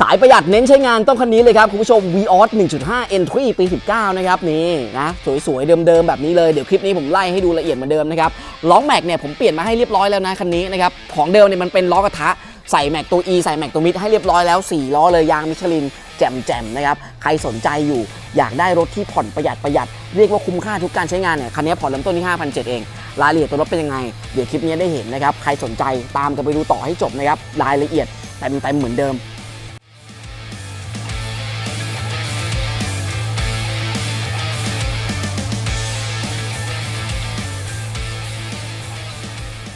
สายประหยัดเน้นใช้งานต้องคันนี้เลยครับ คุณผู้ชม v ีออส1.5 Entry ปี 19 นะครับ นี่นะ สวย ๆ เดิม ๆ แบบนี้เลย เดี๋ยวคลิปนี้ผมไล่ให้ดูละเอียดเหมือนเดิมนะครับล้อแม็กเนี่ยผมเปลี่ยนมาให้เรียบร้อยแล้วนะคันนี้นะครับของเดิมเนี่ยมันเป็นล้อกระทะใส่แม็กตัว E ใส่แม็กตัวมิดให้เรียบร้อยแล้ว 4 ล้อเลยยางมิชลินแจ่มๆนะครับใครสนใจอยู่อยากได้รถที่ผ่อนประหยัดประหยัดเรียกว่าคุ้มค่าทุกการใช้งานเนี่ยคันนี้ผ่อนเริ่มต้นที่ 5,700 เอง รายละเอียดตัวรถเป็นยังไง เดี๋ยวคลิปนี้ได้เห็นนะครับใครสนใจตามกันไปดูต่อให้จบนะครับรายละเอียดเต็มๆเหมือนเดิม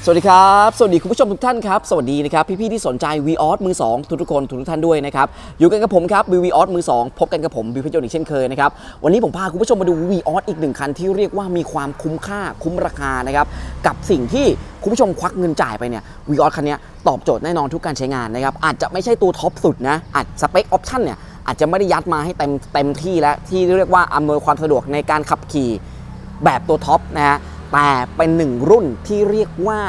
สวัสดีครับ สวัสดีคุณผู้ชมทุกท่านครับ สวัสดีนะครับพี่ๆที่สนใจ v ีออสมือ 2 ทุกๆคนทุกๆท่านด้วยนะครับ อยู่กันกับผมครับวีวีออสมือ 2 พบกันกับผมบิวพิจน์อีกเช่นเคยนะครับ วันนี้ผมพาคุณผู้ชมมาดู v ีออสอีกหนึ่งคันที่เรียกว่ามีความคุ้มค่าคุ้มราคานะครับ กับสิ่งที่คุณผู้ชมควักเงินจ่ายไปเนี่ย v ีออสคันนี้ตอบโจทย์แน่นอนทุกการใช้งานนะครับอาจจะไม่ใช่ตัวท็อปสุดนะอาจสเปคออปชั่นเนี่ยอาจจะไม่ได้ยัดมาให้เต็มเต็มที่แล้วที่เรียกว่าอำนวยความสะดวกในการขับขี่แบบตัวท็อปนะฮะ แต่เป็นหนึ่งรุ่นที่เรียกว่า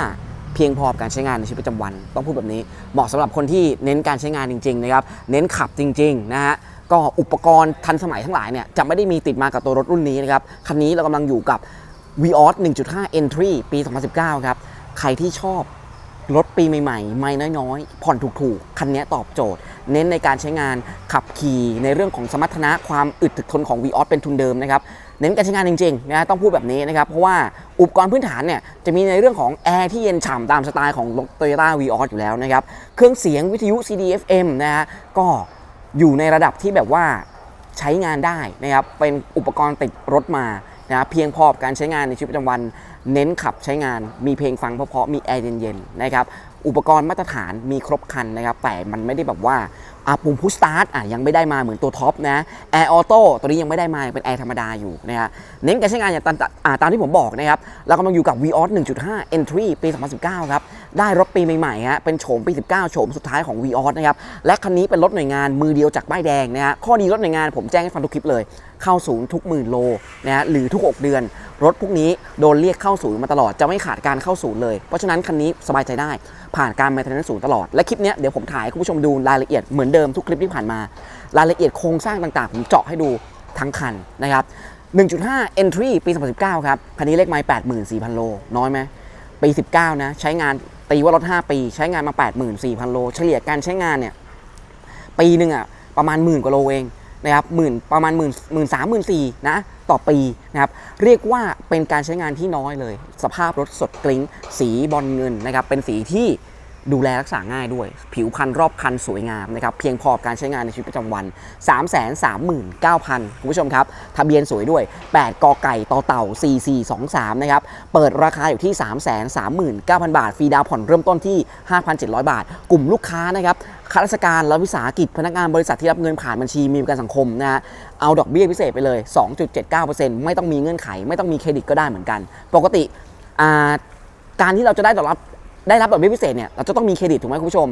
เพียงพอกับการใช้งานในชีวิตประจำวัน ต้องพูดแบบนี้เหมาะสำหรับคนที่เน้นการใช้งานจริงๆนะครับเน้นขับจริงๆนะฮะก็อุปกรณ์ทันสมัยทั้งหลายเนี่ยจะไม่ได้มีติดมากับตัวรถรุ่นนี้นะครับคันนี้เรากำลังอยู่กับ v ีออส1.5 Entry ปี 2019 ครับ ใครที่ชอบรถปีใหม่ๆ ไม่น้อยๆ ผ่อนถูกๆ คันนี้ตอบโจทย์ เน้นในการใช้งานขับขี่ในเรื่องของสมรรถนะความอึดถึกทนของ v ีออสเป็นทุนเดิมนะครับ เน้นการใช้งานจริงๆนะต้องพูดแบบนี้นะครับเพราะว่าอุปกรณ์พื้นฐานเนี่ยจะมีในเรื่องของแอร์ที่เย็นฉ่ำตามสไตล์ของ Toyota v ีออสอยู่แล้วนะครับเครื่องเสียงวิทยุ CD FM นะฮะก็อยู่ในระดับที่แบบว่าใช้งานได้นะครับเป็นอุปกรณ์ติดรถมานะเพียงพอกับการใช้งานในชีวิตประจำวัน เน้นขับใช้งาน มีเพลงฟังเพราะๆมีแอร์เย็นๆนะครับอุปกรณ์มาตรฐานมีครบครันนะครับแต่มันไม่ได้แบบว่า อะปุ่มพุชสตาร์ทอะยังไม่ได้มาเหมือนตัวท็อปนะแอร์ออโต้ตัวนี้ยังไม่ได้มาเป็นแอร์ธรรมดาอยู่นะฮะเน้นการใช้งานอย่างตามตามที่ผมบอกนะครับเรากำลังอยู่กับ v ีออส1.5 Entry ปี 2019 ครับ ได้รถปีใหม่ๆฮะเป็นโฉมปี 19โฉมสุดท้ายของ v ีออสนะครับและคันนี้เป็นรถหน่วยงานมือเดียวจากป้ายแดงนะฮะข้อดีรถหน่วยงานผมแจ้งให้ฟังทุกคลิปเลย เข้าศูนย์ทุกหมื่นโลนะฮะหรือทุก 6 เดือนรถพวกนี้โดนเรียกเข้าศูนย์มาตลอดจะไม่ขาดการเข้าศูนย์เลย เพราะฉะนั้นคันนี้สบายใจได้ ผ่านการ maintenance ศูนย์ตลอด และคลิปนี้เดี๋ยวผมถ่ายคุณผู้ชมดูรายละเอียดเหมือนเดิมทุกคลิปที่ผ่านมา รายละเอียดโครงสร้างต่างๆ ผมเจาะให้ดูทั้งคันนะครับ 1.5 entry ปี 2019 ครับ คันนี้เลขไมล์84,000 โล น้อยไหมปี 19 นะ ใช้งานตีว่ารถ 5 ปี ใช้งานมา 84,000 โล เฉลี่ยการใช้งานเนี่ย ปีหนึ่งอะ ประมาณหมื่นกว่าโลเอง นะครับหมื่นประมาณหมื่นหมื่นสามหมื่นสี่นะต่อปีนะครับเรียกว่าเป็นการใช้งานที่น้อยเลย สภาพรถสดกลิ้งสีบอลเงินนะครับเป็นสีที่ ดูแลรักษาง่ายด้วย ผิวคันรอบคันสวยงามนะครับ เพียงพอการใช้งานในชีวิตประจำวัน 3 3 9 0 0 0 คุณผู้ชมครับ ทะเบียนสวยด้วย 8 กอไก่ต่อเต่า 4423 นะครับ เปิดราคาอยู่ที่ 3 3 9 0 0 0 บาท ฟรีดาวผ่อนเริ่มต้นที่ 5,700 บาท กลุ่มลูกค้านะครับข้าราชการและวิสาหกิจพนักงานบริษัทที่รับเงินผ่านบัญชีมีประกันสังคมนะฮะเอาดอกเบี้ยพิเศษไปเลย 2.79%ไม่ต้องมีเงื่อนไข ไม่ต้องมีเครดิตก็ได้เหมือนกัน ปกติการที่เราจะได้ดอกรับ ได้รับดอกเบี้ยพิเศษเนี่ยเราจะต้องมีเครดิตถูกไหมคุณผู้ชม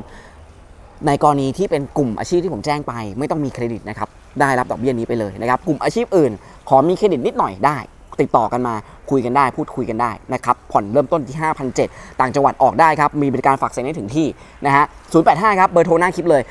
ในกรณีที่เป็นกลุ่มอาชีพที่ผมแจ้งไป ไม่ต้องมีเครดิตนะครับได้รับดอกเบี้ยนี้ไปเลยนะครับกลุ่มอาชีพอื่น ขอมีเครดิตนิดหน่อยได้ ติดต่อกันมา คุยกันได้พูดคุยกันได้นะครับผ่อนเริ่มต้นที่5,700ต่างจังหวัดออกได้ครับ มีบริการฝากเซ็นให้ถึงที่นะฮะ085 ครับ เบอร์โทรหน้าคลิปเลย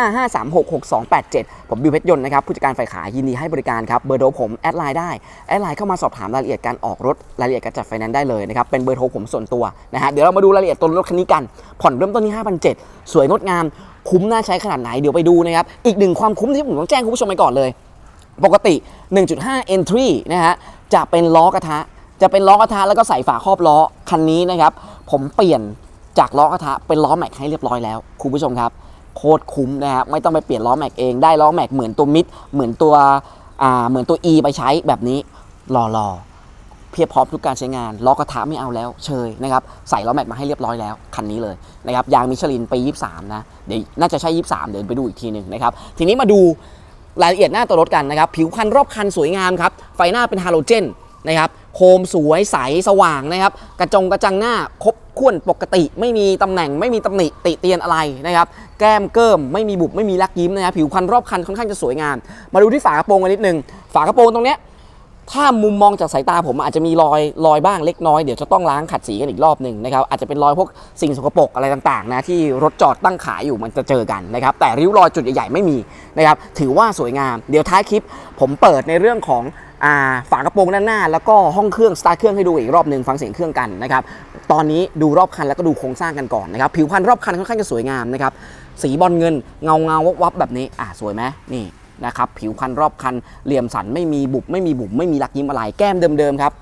0855366287 ผมบิวเพชรยนต์นะครับ ผู้จัดการฝ่ายขายยินดีให้บริการครับ เบอร์โทรผม แอดไลน์ได้ แอดไลน์เข้ามาสอบถามรายละเอียดการออกรถ รายละเอียดการจัดไฟแนนซ์ได้เลยนะครับ เป็นเบอร์โทรผมส่วนตัวนะฮะ เดี๋ยวเรามาดูรายละเอียดตัวรถคันนี้กัน ผ่อนเริ่มต้นที่5,700สวยงดงาม คุ้มน่าใช้ขนาดไหน เดี๋ยวไปดูนะครับ อีกหนึ่งความคุ้มที่ผมต้องแจ้งคุณผู้ชมไปก่อนเลย ปกติ 1.5 entry นะฮะ จะเป็นล้อกระทะ จะเป็นล้อกระทะแล้วก็ใส่ฝาครอบล้อคันนี้นะครับ ผมเปลี่ยนจากล้อกระทะเป็นล้อแม็กให้เรียบร้อยแล้วคุณผู้ชมครับโคตรคุ้มนะครับไม่ต้องไปเปลี่ยนล้อแม็กเองได้ล้อแม็กเหมือนตัวมิดเหมือนตัวอ่าเหมือนตัว E ไปใช้แบบนี้รอรอเพียบพร้อมทุกการใช้งานล้อกระทะไม่เอาแล้วเชยนะครับใส่ล้อแม็กมาให้เรียบร้อยแล้วคันนี้เลยนะครับยางมิชลินปี23 นะเดี๋ยวน่าจะใช่ 23 เดี๋ยวไปดูอีกทีหนึ่งนะครับทีนี้มาดู รายละเอียดหน้าตัวรถกันนะครับ ผิวคันรอบคันสวยงามครับ ไฟหน้าเป็นฮาโลเจนนะครับ โคมสวยใสสว่างนะครับ กระจงกระจังหน้าครบข้วนปกติ ไม่มีตำแหน่ง ไม่มีตำหนิติเตียนอะไรนะครับ แก้มเกิมไม่มีบุบไม่มีลักยิ้มนะครับ ผิวคันรอบคันค่อนข้างจะสวยงาม มาดูที่ฝากระโปรงกันนิดนึง ฝากระโปรงตรงเนี้ย ถ้ามุมมองจากสายตาผมอาจจะมีรอยรอยบ้างเล็กน้อย เดี๋ยวจะต้องล้างขัดสีกันอีกรอบหนึ่งนะครับอาจจะเป็นรอยพวกสิ่งสกปรกอะไรต่างๆนะที่รถจอดตั้งขายอยู่มันจะเจอกันนะครับแต่ริ้วรอยจุดใหญ่ๆไม่มีนะครับถือว่าสวยงาม เดี๋ยวท้ายคลิปผมเปิดในเรื่องของฝากระโปรงด้านหน้า แล้วก็ห้องเครื่องสตาร์เครื่องให้ดูอีกรอบหนึ่งฟังเสียงเครื่องกันนะครับตอนนี้ดูรอบคันแล้วก็ดูโครงสร้างกันก่อนนะครับผิวพรรณรอบคันค่อนข้างจะสวยงามนะครับสีบอลเงินเงาเงาวับวับแบบนี้อะสวยไหมนี่ นะครับผิวพรรณรอบคันเหลี่ยมสันไม่มีบุบไม่มีบุบไม่มีลักยิ้มอะไรแก้มเดิมๆครับ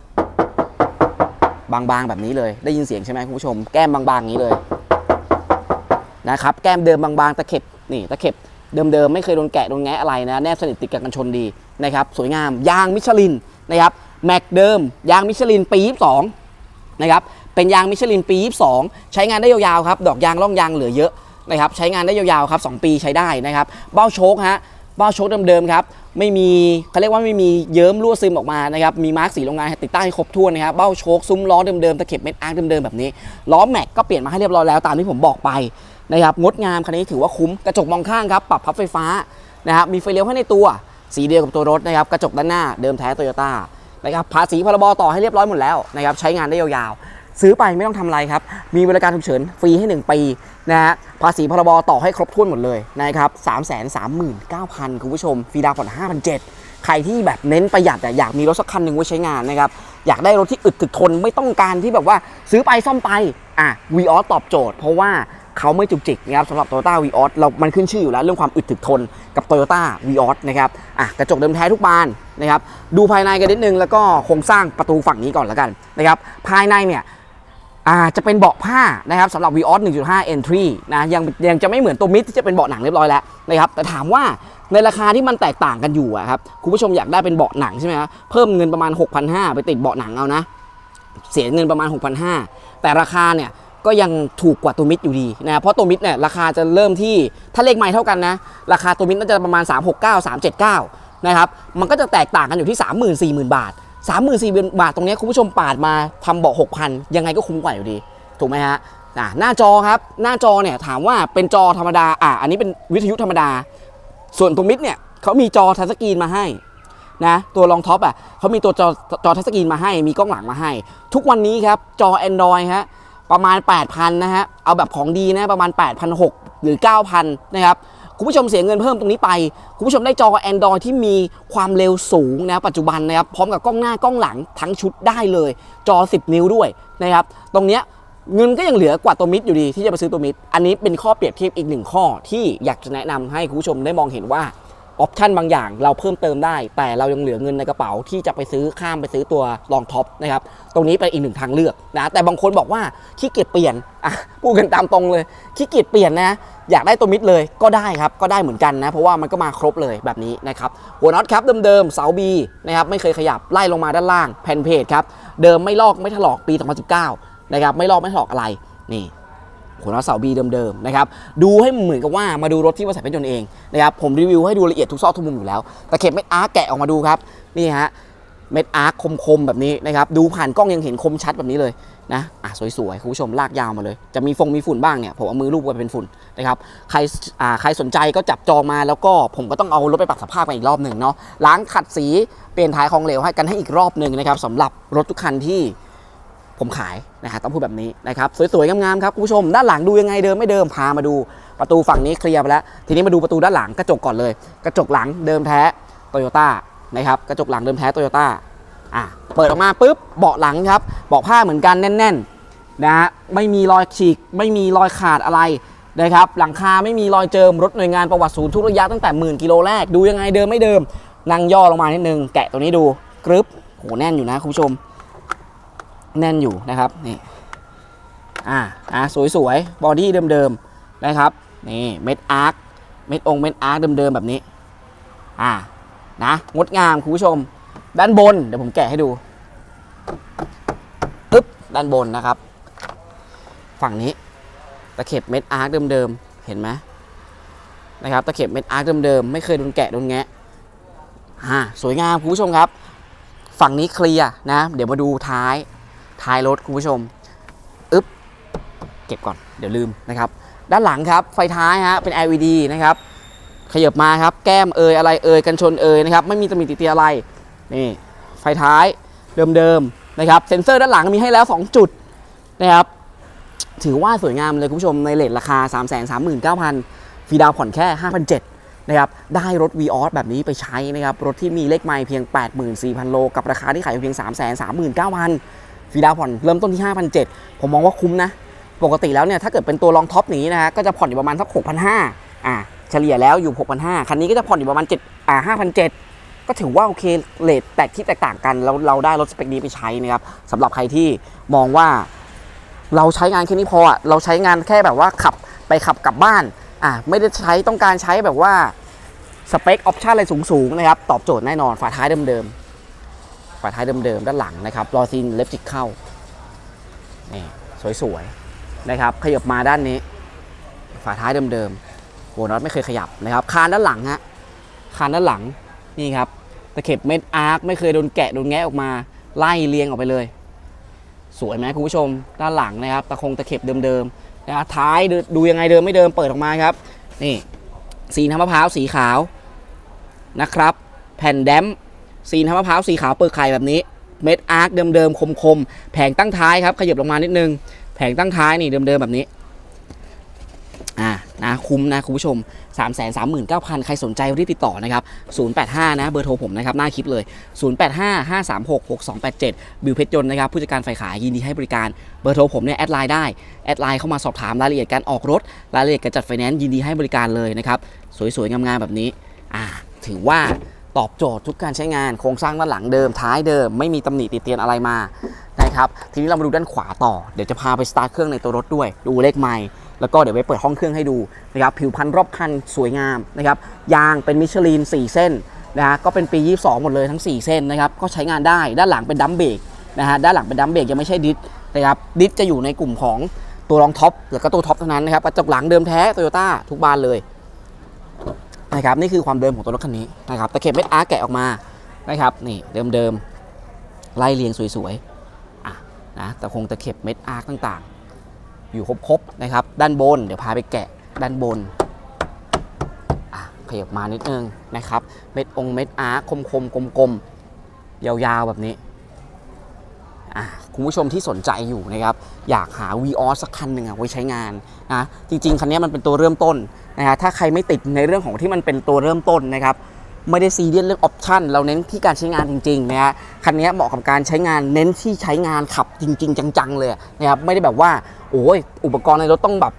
บางๆแบบนี้เลยได้ยินเสียงใช่ไหมคุณผู้ชมแก้มบางๆอย่างนี้เลยนะครับแก้มเดิมบางๆตะเข็บนี่ตะเข็บเดิมๆไม่เคยโดนแกะโดนแงะอะไรนะแนบสนิทติดกับกันชนดีนะครับสวยงามยางมิชลินนะครับแม็กเดิม ยางมิชลินปี 22นะครับเป็นยางมิชลินปี 22 ใช้งานได้ยาวๆครับดอกยางร่องยางเหลือเยอะนะครับใช้งานได้ยาวๆครับ 2 ปีใช้ได้นะครับเบ้าโชคฮะ บ้าโชคเดิมๆครับไม่มีเขาเรียกว่าไม่มีเยิ้มรั่วซึมออกมานะครับมีมาร์กสีโรงงานติดตั้งให้ครบถ้วนนะครับเบ้าโชคซุ้มล้อเดิมๆตะเข็บเม็ดอาร์คเดิมๆแบบนี้ล้อแม็กก็เปลี่ยนมาให้เรียบร้อยแล้วตามที่ผมบอกไปนะครับงดงามคันนี้ถือว่าคุ้มกระจกมองข้างครับปรับพับไฟฟ้านะครับมีไฟเลี้ยวให้ในตัวสีเดียวกับตัวรถนะครับกระจกด้านหน้าเดิมแท้โตโยต้านะครับภาษีพรบต่อให้เรียบร้อยหมดแล้วนะครับใช้งานได้ยาวๆ ซื้อไปไม่ต้องทำอะไรครับ มีบริการฉุกเฉินฟรีให้ 1 ปีนะฮะ ภาษีพรบต่อให้ครบถ้วนหมดเลยนะครับ3 3 9 0 0 0คุณผู้ชม ฟรีดาวน์ผ่อน5,700ใครที่แบบเน้นประหยัดอยากมีรถสักคันหนึ่งไว้ใช้งานนะครับ อยากได้รถที่อึดถึกทนไม่ต้องการที่แบบว่าซื้อไปซ่อมไป อะวีออสตอบโจทย์ เพราะว่าเขาไม่จุกจิกนะครับสำหรับ Toyota v ีออสเรา มันขึ้นชื่ออยู่แล้วเรื่องความอึดถึกทนกับ Toyota v ีออสนะครับอะกระจกเดิมแท้ทุกบานนะครับ ดูภายในกันนิดนึงแล้วก็โครงสร้างประตูฝั่งนี้ก่อนแล้วกันนะครับ ภายในเนี่ย อ่าจะเป็นเบาะผ้านะครับสำหรับ Vios 1.5 Entry นะยังยังจะไม่เหมือนตัวมิดที่จะเป็นเบาะหนังเรียบร้อยแล้วนะครับแต่ถามว่าในราคาที่มันแตกต่างกันอยู่อะครับคุณผู้ชมอยากได้เป็นเบาะหนังใช่ไหมครับเพิ่มเงินประมาณ 6,500 ไปติดเบาะหนังเอานะเสียเงินประมาณ 6,500 แต่ราคาเนี่ยก็ยังถูกกว่าตัวมิดอยู่ดีนะเพราะตัวมิดเนี่ยราคาจะเริ่มที่ถ้าเลขไม้เท่ากันนะราคาตัวมิดน่าจะประมาณ 369 379นะครับมันก็จะแตกต่างกันอยู่ที่ 30,000 40,000 บาท 34,000บาทตรงนี้คุณผู้ชมปาดมาทำเบาะ6,000ยังไงก็คุ้มกว่าอยู่ดี ถูกไหมฮะอะหน้าจอครับ หน้าจอเนี่ยถามว่าเป็นจอธรรมดาอะอันนี้เป็นวิทยุธรรมดา ส่วนตัวมิดเนี่ยเขามีจอทัชสกรีนมาให้นะตัวรองท็อปอะเขามีตัวจอจอทัชสกรีนมาให้ มีกล้องหลังมาให้ ทุกวันนี้ครับจอ Android ฮะประมาณ 8,000นะฮะเอาแบบของดีนะประมาณ 8,600หรือ 9,000นะครับ คุณผู้ชมเสียเงินเพิ่มตรงนี้ไป คุณผู้ชมได้จอ Android ที่มีความเร็วสูงนะปัจจุบันนะครับพร้อมกับกล้องหน้ากล้องหลังทั้งชุดได้เลย จอ 10 นิ้วด้วยนะครับตรงเนี้ยเงินก็ยังเหลือกว่าตัวมิดอยู่ดีที่จะไปซื้อตัวมิดอันนี้เป็นข้อเปรียบเทียบอีกหนึ่งข้อที่อยากจะแนะนำให้คุณผู้ชมได้มองเห็นว่า ออปชันบางอย่างเราเพิ่มเติมได้ แต่เรายังเหลือเงินในกระเป๋าที่จะไปซื้อข้ามไปซื้อตัวรองท็อปนะครับตรงนี้เป็นอีกหนึ่งทางเลือกนะแต่บางคนบอกว่าขี้เกียจเปลี่ยนอะพูดกันตามตรงเลยขี้เกียจเปลี่ยนนะอยากได้ตัวมิดเลยก็ได้ครับก็ได้เหมือนกันนะเพราะว่ามันก็มาครบเลยแบบนี้นะครับหัวน็อตครับเดิมๆเสาบีนะครับไม่เคยขยับไล่ลงมาด้านล่างแผ่นเพจครับเดิมไม่ลอกไม่ถลอกปี 2019นะครับไม่ลอกไม่ถลอกอะไรนี่ หัวน็อตเสาบีเดิมๆนะครับดูให้เหมือนกับว่ามาดูรถที่บริษัทเป็นยนต์เองนะครับผมรีวิวให้ดูละเอียดทุกซอกทุกมุมอยู่แล้วแต่เข็บเม็ดอาร์แกะออกมาดูครับนี่ฮะเม็ดอาร์คคมๆแบบนี้นะครับดูผ่านกล้องยังเห็นคมชัดแบบนี้เลยนะอะสวยๆคุณผู้ชมลากยาวมาเลย จะมีฟงมีฝุ่นบ้างเนี่ยผมเอามือลูบไปเป็นฝุ่นนะครับใครอ่าใครสนใจก็จับจองมาแล้วก็ผมก็ต้องเอารถไปปรับสภาพกันอีกรอบหนึ่งเนาะล้างขัดสีเปลี่ยนท้ายของเหลวให้กันให้อีกรอบหนึ่งนะครับสำหรับรถทุกคันที่ ผมขายนะฮะต้องพูดแบบนี้นะครับสวยๆงามๆครับคุณผู้ชมด้านหลังดูยังไงเดิมไม่เดิมพามาดูประตูฝั่งนี้เคลียร์ไปแล้ว ทีนี้มาดูประตูด้านหลังกระจกก่อนเลย กระจกหลังเดิมแท้โตโยต้านะครับกระจกหลังเดิมแท้โตโยต้าอะเปิดออกมาปุ๊บเบาะหลังครับเบาะผ้าเหมือนกันแน่นๆนะฮะไม่มีรอยฉีก ไม่มีรอยขาดอะไรนะครับหลังคาไม่มีรอยเจิมรถหน่วยงานประวัติศูนย์ทุกระยะตั้งแต่หมื่นกิโลแรกดูยังไงเดิมไม่เดิมนั่งย่อลงมานิดนึงแกะตัวนี้ดูกรึบโหแน่นอยู่นะคุณผู้ชม แน่นอยู่นะครับนี่อ่าอ่าสวยๆบอดี้เดิมๆนะครับนี่เม็ดอาร์คเม็ดองค์เม็ดอาร์คเดิมๆแบบนี้อ่านะงดงามคุณผู้ชม ด้านบนเดี๋ยวผมแกะให้ดูปึ๊บด้านบนนะครับ ฝั่งนี้ตะเข็บเม็ดอาร์คเดิมๆเห็นไหมนะครับตะเข็บเม็ดอาร์คเดิมๆไม่เคยโดนแกะโดนแงะอ่าสวยงามคุณผู้ชมครับ ฝั่งนี้เคลียร์นะ เดี๋ยวมาดูท้าย ท้ายรถคุณผู้ชมอึ๊บเก็บก่อนเดี๋ยวลืมนะครับ ด้านหลังครับไฟท้ายฮะเป็น LED นะครับขยับมาครับแก้มเอยอะไรเอยกันชนเอยนะครับไม่มีตำหนิติเตียอะไรนี่ไฟท้ายเดิมๆนะครับเซ็นเซอร์ด้านหลังมีให้แล้ว 2 จุดนะครับถือว่าสวยงามเลยคุณผู้ชมในเลทราคา 3 3 9 0 0 0ฟรีดาวน์ผ่อนแค่ 5,700นะครับได้รถ v ีออสแบบนี้ไปใช้นะครับรถที่มีเลขไมล์เพียง 84,000 โล กับราคาที่ขายเพียง 3 3 9 0 0 0 ฟรีดาวผ่อนเริ่มต้นที่5,700ผมมองว่าคุ้มนะ ปกติแล้วเนี่ยถ้าเกิดเป็นตัวรองท็อปนี้นะฮะก็จะผ่อนอยู่ประมาณสัก6,500อ่าเฉลี่ยแล้วอยู่6,500คันนี้ก็จะผ่อนอยู่ประมาณ7อ่า5,700ก็ถือว่าโอเคเลทแตกที่แตกต่างกันแล้วเราได้รถสเปคนี้ไปใช้นะครับสำหรับใครที่มองว่า เราใช้งานแค่นี้พออะเราใช้งานแค่แบบว่าขับไปขับกลับบ้านอะไม่ได้ใช้ต้องการใช้แบบว่าสเปคออปชันอะไรสูงๆนะครับตอบโจทย์แน่นอนฝาท้ายเดิมๆ ฝาท้ายเดิมๆด้านหลังนะครับรอซินเล็บจิกเข้านี่สวยๆนะครับขยับมาด้านนี้ ฝาท้ายเดิมๆหัวน็อตไม่เคยขยับนะครับคานด้านหลังฮะคานด้านหลังนี่ครับตะเข็บเม็ดอาร์คไม่เคยโดนแกะโดนแงะออกมา ไล่เรียงออกไปเลย สวยไหมคุณผู้ชมด้านหลังนะครับตะคงตะเข็บเดิมๆนะครับท้ายดูดูยังไงเดิมไม่เดิมเปิดออกมาครับนี่สีน้ำมะพร้าวสีขาวนะครับ แผ่นแดม ป์สีน้ำมะพร้าวสีขาวเปิดไข่แบบนี้ เม็ดอาร์คเดิมๆคมๆ แผงตั้งท้ายครับขยับลงมานิดนึง แผงตั้งท้ายนี่เดิมๆแบบนี้อ่านะคุ้มนะคุณผู้ชม 3 3 9 0 0 0 ใครสนใจรีบติดต่อนะครับ 085 นะเบอร์โทรผมนะครับ หน้าคลิปเลย 085 536 6287 บิวเพชรยนต์นะครับ ผู้จัดการฝ่ายขายยินดีให้บริการเบอร์โทรผมเนี่ยแอดไลน์ได้ แอดไลน์เข้ามาสอบถามรายละเอียดการออกรถ รายละเอียดการจัดไฟแนนซ์ยินดีให้บริการเลยนะครับ สวยๆ งามๆ แบบนี้อ่าถือว่า ตอบโจทย์ทุกการใช้งานโครงสร้างด้านหลังเดิมท้ายเดิม ไม่มีตำหนิติดเตียนอะไรมานะครับทีนี้เรามาดูด้านขวาต่อเดี๋ยวจะพาไปสตาร์ทเครื่องในตัวรถด้วย ดูเลขไมล์แล้วก็เดี๋ยวไปเปิดห้องเครื่องให้ดูนะครับผิวพันรอบคันสวยงามนะครับยางเป็นมิชลิน 4 เส้นนะฮะก็เป็นปี 22 หมดเลยทั้ง 4 เส้นนะครับก็ใช้งานได้ด้านหลังเป็นดัมเบรกนะฮะด้านหลังเป็นดัมเบรกยังไม่ใช่ดิสนะครับดิสจะอยู่ในกลุ่มของตัวรองท็อปแล้วก็ตัวท็อปเท่านั้นนะครับกระจกหลังเดิมแท้โตโยต้าทุกบานเลย นะครับนี่คือความเดิมของตัวรถคันนี้นะครับตะเข็บเม็ดอาร์แกะออกมานะครับนี่เดิมๆไล่เรียงสวยๆอะนะตะคงตะเข็บเม็ดอาร์ต่างๆ อยู่ครบๆนะครับด้านบนเดี๋ยวพาไปแกะด้านบนอะขยับมานิดนึงนะครับเม็ดองเม็ดอาร์คมๆกลมๆยาวๆแบบนี้คุณผู้ชมที่สนใจอยู่นะครับ อยากหา v ีออสักคันหนึ่งอะไว้ใช้งานนะจริง ๆ คันนี้มันเป็นตัวเริ่มต้น นะฮะถ้าใครไม่ติดในเรื่องของที่มันเป็นตัวเริ่มต้นนะครับไม่ได้ซีเรียสเรื่องออปชันเราเน้นที่การใช้งานจริงๆนะฮะคันนี้เหมาะกับการใช้งานเน้นที่ใช้งานขับจริง ๆ จังๆเลยนะครับไม่ได้แบบว่าโอ้ยอุปกรณ์ในรถต้องแบบ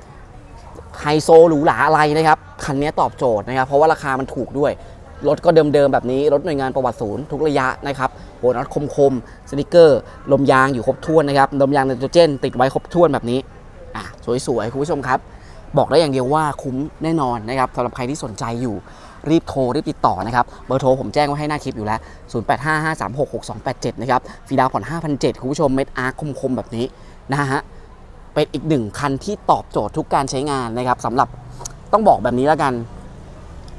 ไฮโซหรูหราอะไรนะครับคันนี้ตอบโจทย์นะครับเพราะว่าราคามันถูกด้วยรถก็เดิมๆแบบนี้รถหน่วยงานประวัติศูนย์ทุกระยะนะครับโหน็อตคมๆสติกเกอร์ลมยางอยู่ครบถ้วนนะครับลมยางไนโตรเจน ติดไว้ครบถ้วนแบบนี้อะสวยๆคุณผู้ชมครับ บอกได้อย่างเดียวว่าคุ้มแน่นอนนะครับสำหรับใครที่สนใจอยู่รีบโทร รีบติดต่อนะครับ เบอร์โทรผมแจ้งไว้ให้หน้าคลิปอยู่แล้ว 0855366287 นะครับฟีดาวน์ผ่อน5,700คุณผู้ชมเม็ดอาร์คมๆ แบบนี้นะฮะ เป็นอีกหนึ่งคันที่ตอบโจทย์ทุกการใช้งานนะครับสำหรับต้องบอกแบบนี้แล้วกัน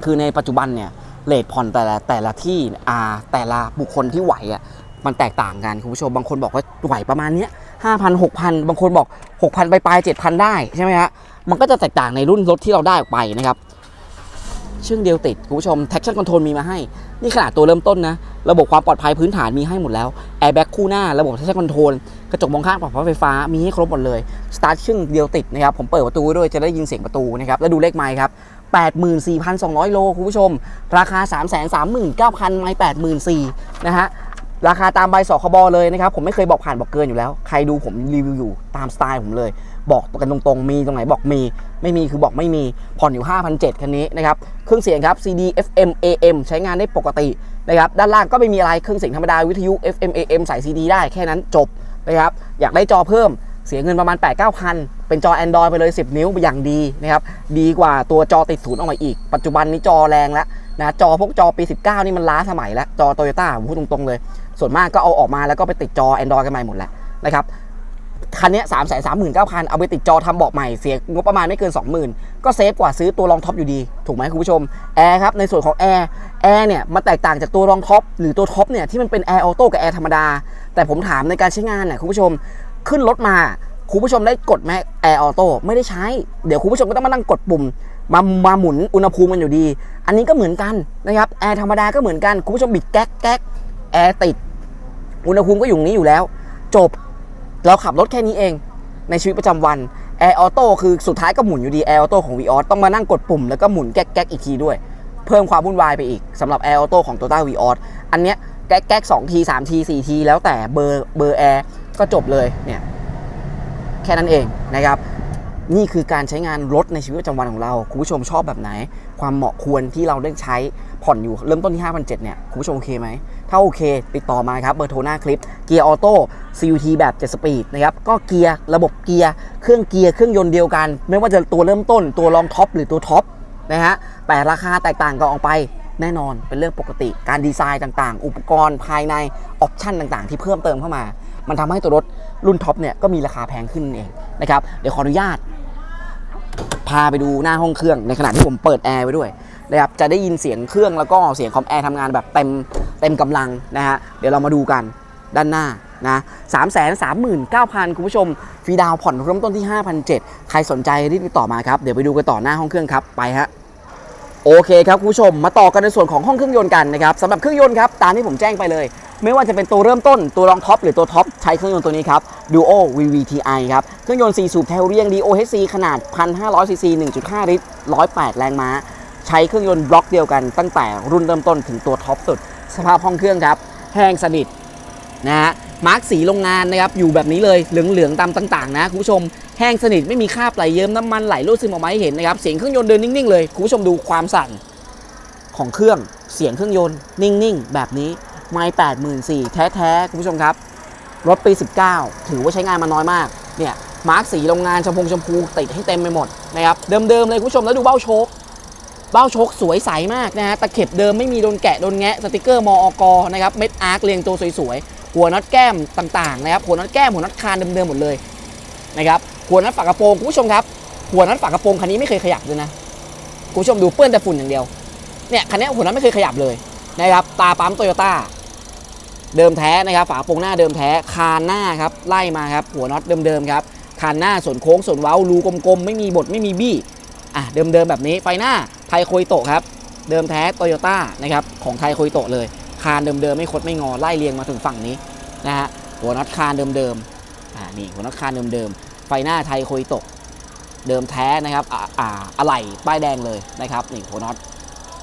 คือในปัจจุบันเนี่ยเลทผ่อนแต่ละแต่ละที่อาแต่ละบุคคลที่ไหวอะมันแตกต่างกันคุณผู้ชมบางคนบอกว่าไหวประมาณเนี้ยห้าพันหกพันบางคนบอกหกพันไปปลายเจ็ดพันได้ใช่ไหมฮะ มันก็จะแตกต่างในรุ่นรถที่เราได้ออกไปนะครับเชื่องเดียวติดคุณผู้ชม traction control มีมาให้ นี่ขนาดตัวเริ่มต้นนะ ระบบความปลอดภัยพื้นฐานมีให้หมดแล้ว airbag คู่หน้าระบบ traction control กระจกมองข้างปรับพับไฟฟ้ามีให้ครบหมดเลย start เชื่องเดียวติดนะครับ ผมเปิดประตูด้วยจะได้ยินเสียงประตูนะครับ แล้วดูเลขไมล์ครับ 84,200 โลคุณผู้ชม ราคา 339,000 ไมล์84,000นะฮะราคาตามใบสคบเลยนะครับผมไม่เคยบอกผ่านบอกเกินอยู่แล้ว ใครดูผมรีวิวอยู่ตามสไตล์ผมเลย บอกกันตรงๆ มีตรงไหนบอกมี ไม่มีคือบอกไม่มี ผ่อนอยู่5,700คันนี้นะครับ เครื่องเสียงครับ CD FM AM ใช้งานได้ปกตินะครับ ด้านล่างก็ไม่มีอะไร เครื่องเสียงธรรมดา วิทยุ FM AM ใส่ CD ได้แค่นั้นจบนะครับ อยากได้จอเพิ่ม เสียเงินประมาณ 8 9 0 0 0 เป็นจอ Android ไปเลย 10 นิ้วอย่างดีนะครับ ดีกว่าตัวจอติดศูนย์ออกมาอีก ปัจจุบันนี้จอแรงแล้วนะจอพวกจอปี 19 นี่มันล้าสมัยแล้ว จอโตโยต้าผมพูดตรงๆเลย ส่วนมากก็เอาออกมาแล้วก็ไปติดจอ Android กันใหม่หมดแล้วนะครับ คันนี้สามแสนสามหมื่นเก้าพันเอาไปติดจอทำเบาะใหม่เสียงบประมาณไม่เกิน 20,000 ก็เซฟกว่าซื้อตัวรองท็อปอยู่ดี ถูกไหมคุณผู้ชมแอร์ครับในส่วนของแอร์แอร์เนี่ยมันแตกต่างจากตัวรองท็อปหรือตัวท็อปเนี่ยที่มันเป็นแอร์ออโต้กับแอร์ธรรมดา แต่ผมถามในการใช้งานเนี่ยคุณผู้ชมขึ้นรถมาคุณผู้ชมได้กดแม่แอร์ออโต้ไม่ได้ใช้ เดี๋ยวคุณผู้ชมก็ต้องมานั่งกดปุ่มมามาหมุนอุณหภูมิมันอยู่ดี อันนี้ก็เหมือนกันนะครับแอร์ธรรมดาก็เหมือนกันคุณผู้ชมบิดแก๊กแก๊กแอร์ติดอุณหภูมิก็อยู่นี้อยู่แล้ว จบ เราขับรถแค่นี้เองในชีวิตประจำวันแอร์ออโต้คือสุดท้ายก็หมุนอยู่ดีแอร์ออโต้ของ v ีออต้องมานั่งกดปุ่มแล้วก็หมุนแก๊กแก๊กอีกทีด้วย เพิ่มความวุ่นวายไปอีกสำหรับแอร์ออโต้ของ Toyota v ีออสอันเนี้ยแก๊กแก๊กสองทีสามทีสี่ทีแล้วแต่เบอร์เบอร์แอร์ก็จบเลยเนี่ยแค่นั้นเองนะครับนี่คือการใช้งานรถในชีวิตประจำวันของเรา คุณผู้ชมชอบแบบไหน ความเหมาะควรที่เราได้ใช้ ผ่อนอยู่เริ่มต้นที่ 5,700 เนี่ย คุณผู้ชมโอเคไหม ถ้าโอเค ติดต่อมาครับ เบอร์โทรหน้าคลิป เกียร์ออโต้ CUT แบบ 7 สปีดนะครับ ก็เกียร์ ระบบเกียร์ เครื่องเกียร์ เครื่องยนต์เดียวกัน ไม่ว่าจะตัวเริ่มต้น ตัวรองท็อปหรือตัวท็อปนะฮะ แต่ราคาแตกต่างกันออกไปแน่นอนเป็นเรื่องปกติ การดีไซน์ต่างๆ อุปกรณ์ภายใน ออปชันต่างๆ ที่เพิ่มเติมเข้ามา มันทำให้ตัวรถรุ่นท็อปเนี่ยก็มีราคาแพงขึ้นเองนะครับ เดี๋ยวขออนุญาต พาไปดูหน้าห้องเครื่องในขณะที่ผมเปิดแอร์ไว้ด้วย นะครับจะได้ยินเสียงเครื่องแล้วก็เสียงคอมแอร์ทำงานแบบเต็มเต็มกำลังนะฮะเดี๋ยวเรามาดูกันด้านหน้านะสามแสนสามหมื่นเก้าพันคุณผู้ชม ฟรีดาวผ่อนเริ่มต้นที่5,700ใครสนใจรีบติดต่อมาครับ เดี๋ยวไปดูกันต่อหน้าห้องเครื่องครับ ไปฮะ โอเคครับคุณผู้ชม มาต่อกันในส่วนของห้องเครื่องยนต์กันนะครับสำหรับเครื่องยนต์ครับ ตามที่ผมแจ้งไปเลย ไม่ว่าจะเป็นตัวเริ่มต้น ตัวรองท็อปหรือตัวท็อป ใช้เครื่องยนต์ตัวนี้ครับ Duo VVTi ครับ เครื่องยนต์4สูบเทลเรียง DOHC ขนาด 1,500 cc 1.5 ลิตร 108 แรงม้า ใช้เครื่องยนต์บล็อกเดียวกันตั้งแต่รุ่นเริ่มต้นถึงตัวท็อปสุด สภาพห้องเครื่องครับ แห้งสนิทนะฮะมาร์กสีโรงงานนะครับ อยู่แบบนี้เลยเหลืองๆตามต่างๆ นะคุณผู้ชมแห้งสนิทไม่มีคราบไหลเยิ้มน้ำมันไหลรูดซึมออกมาให้เห็นนะครับ เสียงเครื่องยนต์เดินนิ่งๆเลยคุณผู้ชมดูความสั่นของเครื่องเสียงเครื่องยนต์นิ่งๆ แบบนี้ไม่แปดหมื่นสี่แท้ๆคุณผู้ชมครับ รถปี 19 ถือว่าใช้งานมาน้อยมากเนี่ยมาร์กสีโรงงานชมพูชมพูติดให้เต็มไปหมดนะครับเดิมๆเลยคุณผู้ชมแล้วดูเบ้าโชค เบ้าชคสวยใสมากนะฮะตะเข็บเดิมไม่มีโดนแกะโดนแงะสติกเกอร์มอกนะครับเม็ดอาร์คเรียงตัวสวยๆหัวน็อตแก้มต่างๆนะครับหัวน็อตแก้มหัวน็อตคานเดิมๆหมดเลยนะครับหัวน็อตฝากระโปรงคุณผู้ชมครับหัวน็อตฝากระโปรงคันนี้ไม่เคยขยับเลยนะคุณผู้ชมดูเปื้อนแต่ฝุ่นอย่างเดียวเนี่ยคันนี้หัวน็อตไม่เคยขยับเลยนะครับตาปั๊มโตโยต้าเดิมแท้นะครับฝากระโปรงหน้าเดิมแท้คานหน้าครับไล่มาครับหัวน็อตเดิมๆครับคานหน้าส่วนโค้งส่วนเว้ารูกลมๆไม่มีบดไม่มีบี้ อะเดิมๆแบบนี้ไฟหน้าไทยโคยโตครับ เดิมแท้โตโยต้านะครับของไทยโคยโตเลยคานเดิมๆไม่คดไม่งอไล่เรียงมาถึงฝั่งนี้นะฮะหัวน็อตคานเดิมๆอ่านี่หัวน็อตคานเดิมๆไฟหน้าไทยโคยโตเดิมแท้นะครับอ่าออะไหล่ป้ายแดงเลยนะครับนี่หัวน็อต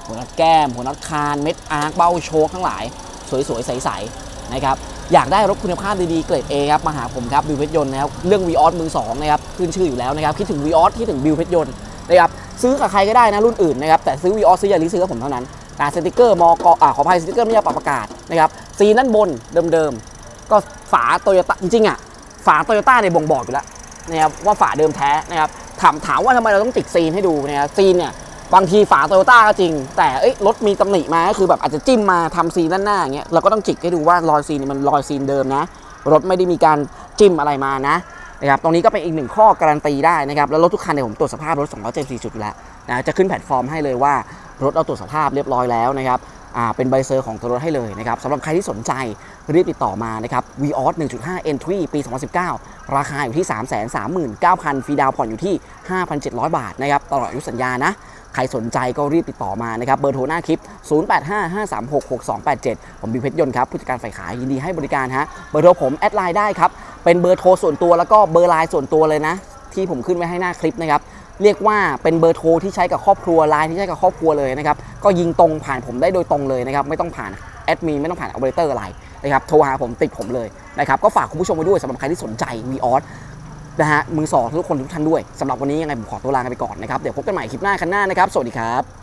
หัวน็อตแก้ม หัวน็อตคานเม็ดอาร์คเบ้าโชคทั้งหลาย สวยๆใสๆนะครับอยากได้รถคุณภาพดีๆเกรด A ครับมาหาผมครับบิวเพชรยนต์นะครับเรื่อง v ีออสมือสองนะครับขึ้นชื่ออยู่แล้วนะครับคิดถึง v ีออสคิดถึงบิวเพชรยนต์ นะครับซื้อกับใครก็ได้นะรุ่นอื่นนะครับแต่ซื้อ v ีออสซื้ออย่าลิซื้อกับผมเท่านั้นตาสติกเกอร์มอกอ่าขออภัยสติกเกอร์ไม่ยาปรับอากาศนะครับซีนด้นบนเดิมๆก็ฝาโตโยต้าจริงๆอะฝาโตโยต้าเนี่ยบ่งบอกอยู่แล้วนะครับว่าฝาเดิมแท้นะครับถามถามว่าทำไมเราต้องติดซีนให้ดูนะครับซีนเนี่ยบางทีฝาโตโยต้าก็จริง แต่รถมีตำหนิมาก็คือแบบอาจจะจิ้มมาทำซีนด้านหน้าอย่างเงี้ยเราก็ต้องจิกให้ดูว่ารอยซีนนี่มันรอยซีนเดิมนะ รถไม่ได้มีการจิ้มอะไรมานะ นะครับตรงนี้ก็เป็นอีกหนึ่งข้อการันตีได้นะครับแล้วรถทุกคันเนี่ยผมตรวจสภาพรถ274จุดอยู่แล้วนะจะขึ้นแพลตฟอร์มให้เลยว่ารถเราตรวจสภาพเรียบร้อยแล้วนะครับอ่าเป็นใบเซอร์ของตัวรถให้เลยนะครับสำหรับใครที่สนใจรีบติดต่อมานะครับ v ีออส1.5 Entry ปี 2019 ราคาอยู่ที่ 339,000ฟรีดาวน์ผ่อนอยู่ที่ 5,700 บาทนะครับตลอดอายุสัญญานะ ใครสนใจก็รีบติดต่อมานะครับ เบอร์โทรหน้าคลิป 0855366287 ผมบิวเพชรยนต์ครับ ผู้จัดการฝ่ายขายยินดีให้บริการฮะ เบอร์โทรผมแอดไลน์ได้ครับ เป็นเบอร์โทรส่วนตัวแล้วก็เบอร์ไลน์ส่วนตัวเลยนะ ที่ผมขึ้นไว้ให้หน้าคลิปนะครับเรียกว่าเป็นเบอร์โทรที่ใช้กับครอบครัวไลน์ที่ใช้กับครอบครัวเลยนะครับ ก็ยิงตรงผ่านผมได้โดยตรงเลยนะครับ ไม่ต้องผ่านแอดมินไม่ต้องผ่านออเปอเรเตอร์อะไรนะครับ โทรหาผมติดผมเลยนะครับ ก็ฝากคุณผู้ชมไว้ด้วยสำหรับใครที่สนใจ v ีออส นะฮะมือสองทุกคนทุกท่านด้วยสำหรับวันนี้ยังไงผมขอตัวลาไปก่อนนะครับเดี๋ยวพบกันใหม่คลิปหน้าคันหน้านะครับสวัสดีครับ